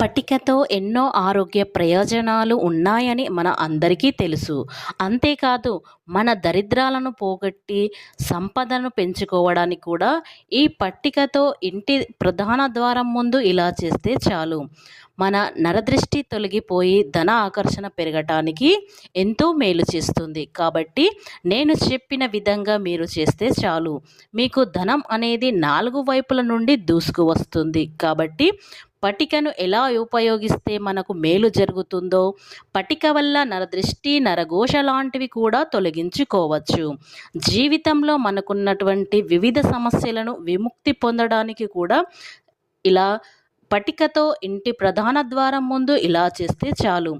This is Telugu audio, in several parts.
పటికతో ఎన్నో ఆరోగ్య ప్రయోజనాలు ఉన్నాయని మన అందరికీ తెలుసు. అంతేకాదు మన దరిద్రాలను పోగొట్టి సంపదను పెంచుకోవడానికి కూడా ఈ పట్టికతో ఇంటి ప్రధాన ద్వారం ముందు ఇలా చేస్తే చాలు. మన నరదృష్టి తొలగిపోయి ధన ఆకర్షణ పెరగటానికి ఎంతో మేలు చేస్తుంది. కాబట్టి నేను చెప్పిన విధంగా మీరు చేస్తే చాలు. మీకు ధనం అనేది నాలుగు వైపుల నుండి దూసుకు వస్తుంది కాబట్టి పటికను ఎలా ఉపయోగిస్తే మనకు మేలు జరుగుతుందో పటిక వల్ల నరదృష్టి నరఘోష లాంటివి కూడా తొలగించుకోవచ్చు. జీవితంలో మనకున్నటువంటి వివిధ సమస్యలను విముక్తి పొందడానికి కూడా ఇలా పటికతో ఇంటి ప్రధాన ద్వారం ముందు ఇలా చేస్తే చాలు.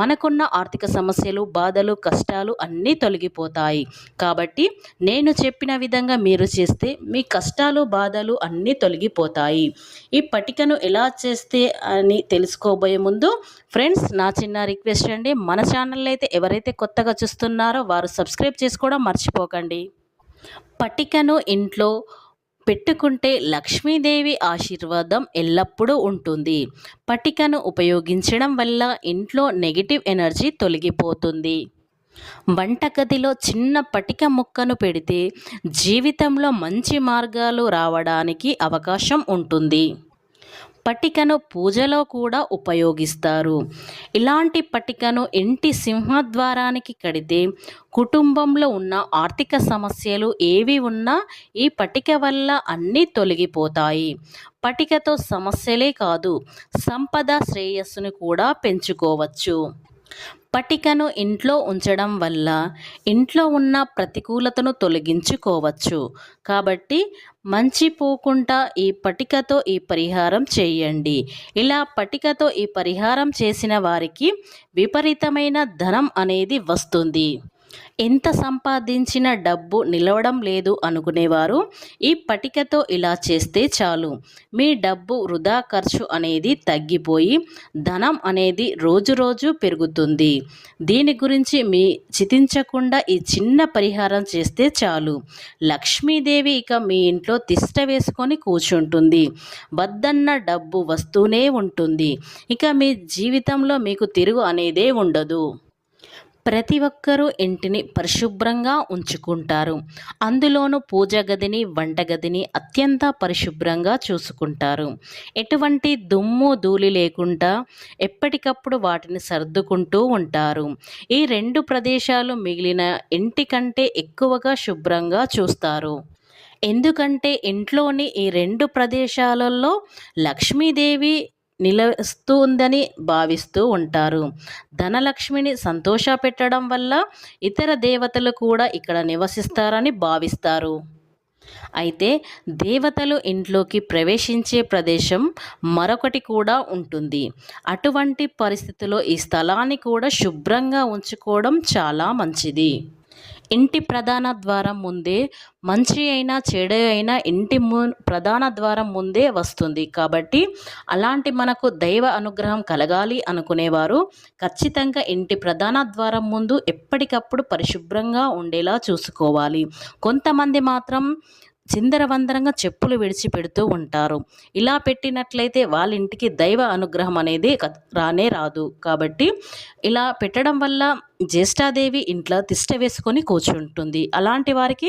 మనకున్న ఆర్థిక సమస్యలు బాధలు కష్టాలు అన్నీ తొలగిపోతాయి. కాబట్టి నేను చెప్పిన విధంగా మీరు చేస్తే మీ కష్టాలు బాధలు అన్నీ తొలగిపోతాయి. ఈ పటికను ఎలా చేస్తే అని తెలుసుకోబోయే ముందు ఫ్రెండ్స్ నా చిన్న రిక్వెస్ట్ అండి. మన ఛానల్ అయితే ఎవరైతే కొత్తగా చూస్తున్నారో వారు సబ్స్క్రైబ్ చేసుకోవడం మర్చిపోకండి. పటికను ఇంట్లో పెట్టుకుంటే లక్ష్మీదేవి ఆశీర్వాదం ఎల్లప్పుడూ ఉంటుంది. పటికను ఉపయోగించడం వల్ల ఇంట్లో నెగిటివ్ ఎనర్జీ తొలగిపోతుంది. వంటగదిలో చిన్న పటిక ముక్కను పెడితే జీవితంలో మంచి మార్గాలు రావడానికి అవకాశం ఉంటుంది. పటికను పూజలో కూడా ఉపయోగిస్తారు. ఇలాంటి పటికను ఇంటి సింహద్వారానికి కడితే కుటుంబంలో ఉన్న ఆర్థిక సమస్యలు ఏవి ఉన్నా ఈ పటిక వల్ల అన్నీ తొలగిపోతాయి. పటికతో సమస్యలే కాదు సంపద శ్రేయస్సును కూడా పెంచుకోవచ్చు. పటికను ఇంట్లో ఉంచడం వల్ల ఇంట్లో ఉన్న ప్రతికూలతను తొలగించుకోవచ్చు. కాబట్టి మంచి పోకుండా ఈ పటికతో ఈ పరిహారం చేయండి. ఇలా పటికతో ఈ పరిహారం చేసిన వారికి విపరీతమైన ధనం అనేది వస్తుంది. ఎంత సంపాదించిన డబ్బు నిలవడం లేదు అనుకునేవారు ఈ పటికతో ఇలా చేస్తే చాలు. మీ డబ్బు వృధా ఖర్చు అనేది తగ్గిపోయి ధనం అనేది రోజు రోజు పెరుగుతుంది. దీని గురించి మీ చితించకుండా ఈ చిన్న పరిహారం చేస్తే చాలు. లక్ష్మీదేవి ఇక మీ ఇంట్లో తిష్ట వేసుకొని కూర్చుంటుంది. వద్దన్న డబ్బు వస్తూనే ఉంటుంది. ఇక మీ జీవితంలో మీకు తిరుగు అనేదే ఉండదు. ప్రతి ఒక్కరూ ఇంటిని పరిశుభ్రంగా ఉంచుకుంటారు. అందులోనూ పూజ గదిని వంటగదిని అత్యంత పరిశుభ్రంగా చూసుకుంటారు. ఎటువంటి దుమ్ము ధూళి లేకుండా ఎప్పటికప్పుడు వాటిని సర్దుకుంటూ ఉంటారు. ఈ రెండు ప్రదేశాలు మిగిలిన ఇంటి కంటే ఎక్కువగా శుభ్రంగా చూస్తారు. ఎందుకంటే ఇంట్లోని ఈ రెండు ప్రదేశాలలో లక్ష్మీదేవి నిలుస్తుందని భావిస్తూ ఉంటారు. ధనలక్ష్మిని సంతోష పెట్టడం వల్ల ఇతర దేవతలు కూడా ఇక్కడ నివసిస్తారని భావిస్తారు. అయితే దేవతలు ఇంట్లోకి ప్రవేశించే ప్రదేశం మరొకటి కూడా ఉంటుంది. అటువంటి పరిస్థితిలో ఈ స్థలాన్ని కూడా శుభ్రంగా ఉంచుకోవడం చాలా మంచిది. ఇంటి ప్రధాన ద్వారం ముందే మంచి అయినా చెడు అయినా ఇంటి ము ప్రధాన ద్వారం ముందే వస్తుంది. కాబట్టి అలాంటి మనకు దైవ అనుగ్రహం కలగాలి అనుకునేవారు ఖచ్చితంగా ఇంటి ప్రధాన ద్వారం ముందు ఎప్పటికప్పుడు పరిశుభ్రంగా ఉండేలా చూసుకోవాలి. కొంతమంది మాత్రం చిందరవందరంగా చెప్పులు విడిచిపెడుతూ ఉంటారు. ఇలా పెట్టినట్లయితే వాళ్ళ ఇంటికి దైవ అనుగ్రహం అనేది రానే రాదు. కాబట్టి ఇలా పెట్టడం వల్ల జ్యేష్ఠాదేవి ఇంట్లో తిష్ట వేసుకొని కూర్చుంటుంది. అలాంటి వారికి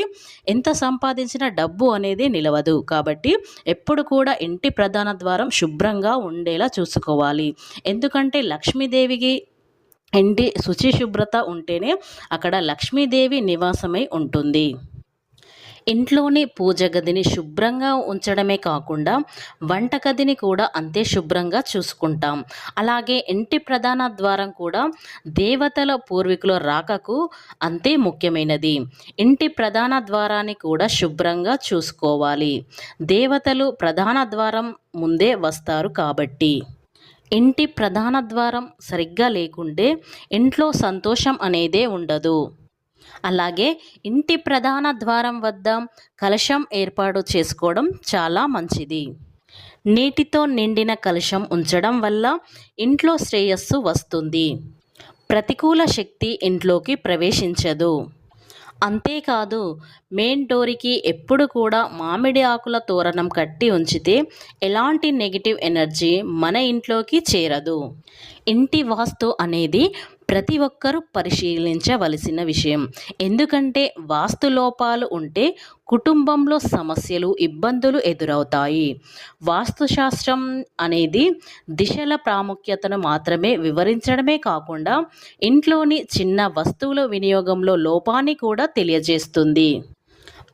ఎంత సంపాదించిన డబ్బు అనేది నిలవదు. కాబట్టి ఎప్పుడు కూడా ఇంటి ప్రధాన ద్వారం శుభ్రంగా ఉండేలా చూసుకోవాలి. ఎందుకంటే లక్ష్మీదేవికి ఇంటి శుచి శుభ్రత ఉంటేనే అక్కడ లక్ష్మీదేవి నివాసమై ఉంటుంది. ఇంట్లోని పూజ గదిని శుభ్రంగా ఉంచడమే కాకుండా వంటగదిని కూడా అంతే శుభ్రంగా చూసుకుంటాం. అలాగే ఇంటి ప్రధాన ద్వారం కూడా దేవతల పూర్వీకుల రాకకు అంతే ముఖ్యమైనది. ఇంటి ప్రధాన ద్వారాన్ని కూడా శుభ్రంగా చూసుకోవాలి. దేవతలు ప్రధాన ద్వారం ముందే వస్తారు కాబట్టి. ఇంటి ప్రధాన ద్వారం సరిగ్గా లేకుంటే ఇంట్లో సంతోషం అనేదే ఉండదు. అలాగే ఇంటి ప్రధాన ద్వారం వద్ద కలశం ఏర్పాటు చేసుకోవడం చాలా మంచిది. నీటితో నిండిన కలశం ఉంచడం వల్ల ఇంట్లో శ్రేయస్సు వస్తుంది. ప్రతికూల శక్తి ఇంట్లోకి ప్రవేశించదు. అంతేకాదు మెయిన్ డోర్‌కి ఎప్పుడు కూడా మామిడి ఆకుల తోరణం కట్టి ఉంచితే ఎలాంటి నెగిటివ్ ఎనర్జీ మన ఇంట్లోకి చేరదు. ఇంటి వాస్తు అనేది ప్రతి ఒక్కరూ పరిశీలించవలసిన విషయం. ఎందుకంటే వాస్తు లోపాలు ఉంటే కుటుంబంలో సమస్యలు, ఇబ్బందులు ఎదురవుతాయి. వాస్తుశాస్త్రం అనేది దిశల ప్రాముఖ్యతను మాత్రమే వివరించడమే కాకుండా ఇంట్లోని చిన్న వస్తువుల వినియోగంలో లోపాన్ని కూడా తెలియజేస్తుంది.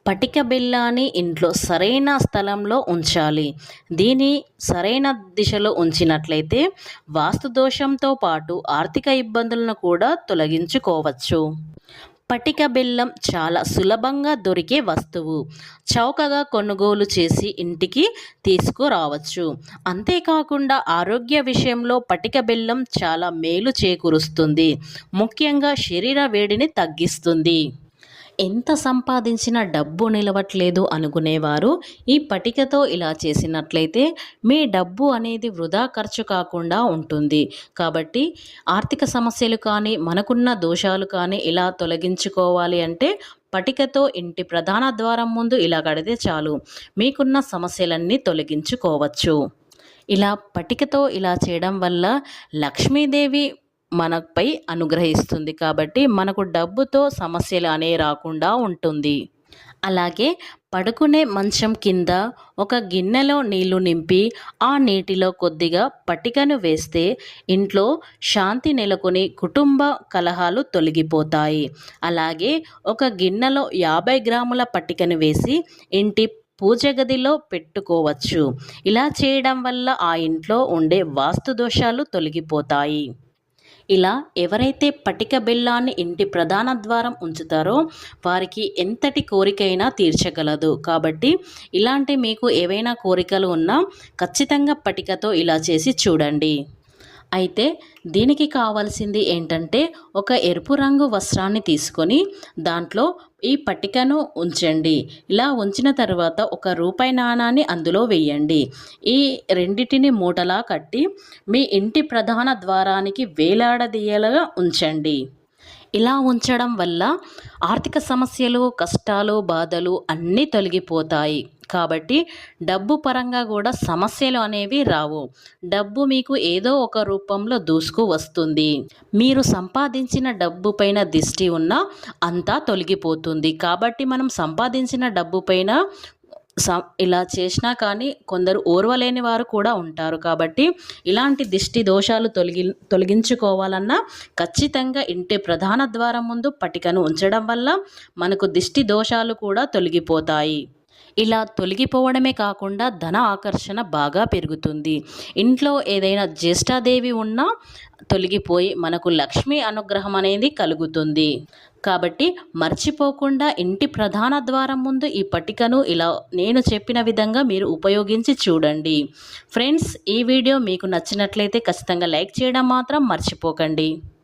పటిక బెల్లాన్ని ఇంట్లో సరైన స్థలంలో ఉంచాలి. దీన్ని సరైన దిశలో ఉంచినట్లయితే వాస్తు దోషంతో పాటు ఆర్థిక ఇబ్బందులను కూడా తొలగించుకోవచ్చు. పటిక బెల్లం చాలా సులభంగా దొరికే వస్తువు. చౌకగా కొనుగోలు చేసి ఇంటికి తీసుకురావచ్చు. అంతేకాకుండా ఆరోగ్య విషయంలో పటిక బెల్లం చాలా మేలు చేకూరుస్తుంది. ముఖ్యంగా శరీర వేడిని తగ్గిస్తుంది. ఎంత సంపాదించినా డబ్బు నిలవట్లేదు అనుకునేవారు ఈ పటికతో ఇలా చేసినట్లయితే మీ డబ్బు అనేది వృధా ఖర్చు కాకుండా ఉంటుంది. కాబట్టి ఆర్థిక సమస్యలు కానీ, మనకున్న దోషాలు కానీ ఇలా తొలగించుకోవాలి అంటే పటికతో ఇంటి ప్రధాన ద్వారం ముందు ఇలా కడితే చాలు మీకున్న సమస్యలన్నీ తొలగించుకోవచ్చు. ఇలా పటికతో ఇలా చేయడం వల్ల లక్ష్మీదేవి మనపై అనుగ్రహిస్తుంది కాబట్టి మనకు డబ్బుతో సమస్యలు అనే రాకుండా ఉంటుంది. అలాగే పడుకునే మంచం కింద ఒక గిన్నెలో నీళ్ళు నింపి ఆ నీటిలో కొద్దిగా పటికను వేస్తే ఇంట్లో శాంతి నెలకొని కుటుంబ కలహాలు తొలగిపోతాయి. అలాగే ఒక గిన్నెలో యాభై గ్రాముల పటికను వేసి ఇంటి పూజ గదిలో పెట్టుకోవచ్చు. ఇలా చేయడం వల్ల ఆ ఇంట్లో ఉండే వాస్తు దోషాలు తొలగిపోతాయి. ఇలా ఎవరైతే పటిక బెల్లాన్ని ఇంటి ప్రధాన ద్వారం ఉంచుతారో వారికి ఎంతటి కోరికైనా తీర్చగలదు. కాబట్టి ఇలాంటి మీకు ఏవైనా కోరికలు ఉన్నా ఖచ్చితంగా పటికతో ఇలా చేసి చూడండి. అయితే దీనికి కావాల్సింది ఏంటంటే ఒక ఎరుపు రంగు వస్త్రాన్ని తీసుకొని దాంట్లో ఈ పట్టికను ఉంచండి. ఇలా ఉంచిన తర్వాత ఒక రూపాయి నాణాన్ని అందులో వేయండి. ఈ రెండిటిని మూటలా కట్టి మీ ఇంటి ప్రధాన ద్వారానికి వేలాడదీయలుగా ఉంచండి. ఇలా ఉంచడం వల్ల ఆర్థిక సమస్యలు, కష్టాలు, బాధలు అన్నీ తొలగిపోతాయి. కాబట్టి డబ్బు పరంగా కూడా సమస్యలు అనేవి రావు. డబ్బు మీకు ఏదో ఒక రూపంలో దూసుకు వస్తుంది. మీరు సంపాదించిన డబ్బు పైన దిష్టి ఉన్నా అంతా తొలగిపోతుంది. కాబట్టి మనం సంపాదించిన డబ్బు పైన ఇలా చేసినా కానీ కొందరు ఓర్వలేని వారు కూడా ఉంటారు. కాబట్టి ఇలాంటి దిష్టి దోషాలు తొలగి తొలగించుకోవాలన్నా ఖచ్చితంగా ఇంటి ప్రధాన ద్వారం ముందు పటికను ఉంచడం వల్ల మనకు దిష్టి దోషాలు కూడా తొలగిపోతాయి. ఇలా తొలగిపోవడమే కాకుండా ధన ఆకర్షణ బాగా పెరుగుతుంది. ఇంట్లో ఏదైనా జ్యేష్ఠాదేవి ఉన్నా తొలగిపోయి మనకు లక్ష్మీ అనుగ్రహం అనేది కలుగుతుంది. కాబట్టి మర్చిపోకుండా ఇంటి ప్రధాన ద్వారం ముందు ఈ పట్టికను ఇలా నేను చెప్పిన విధంగా మీరు ఉపయోగించి చూడండి. ఫ్రెండ్స్ ఈ వీడియో మీకు నచ్చినట్లయితే ఖచ్చితంగా లైక్ చేయడం మాత్రం మర్చిపోకండి.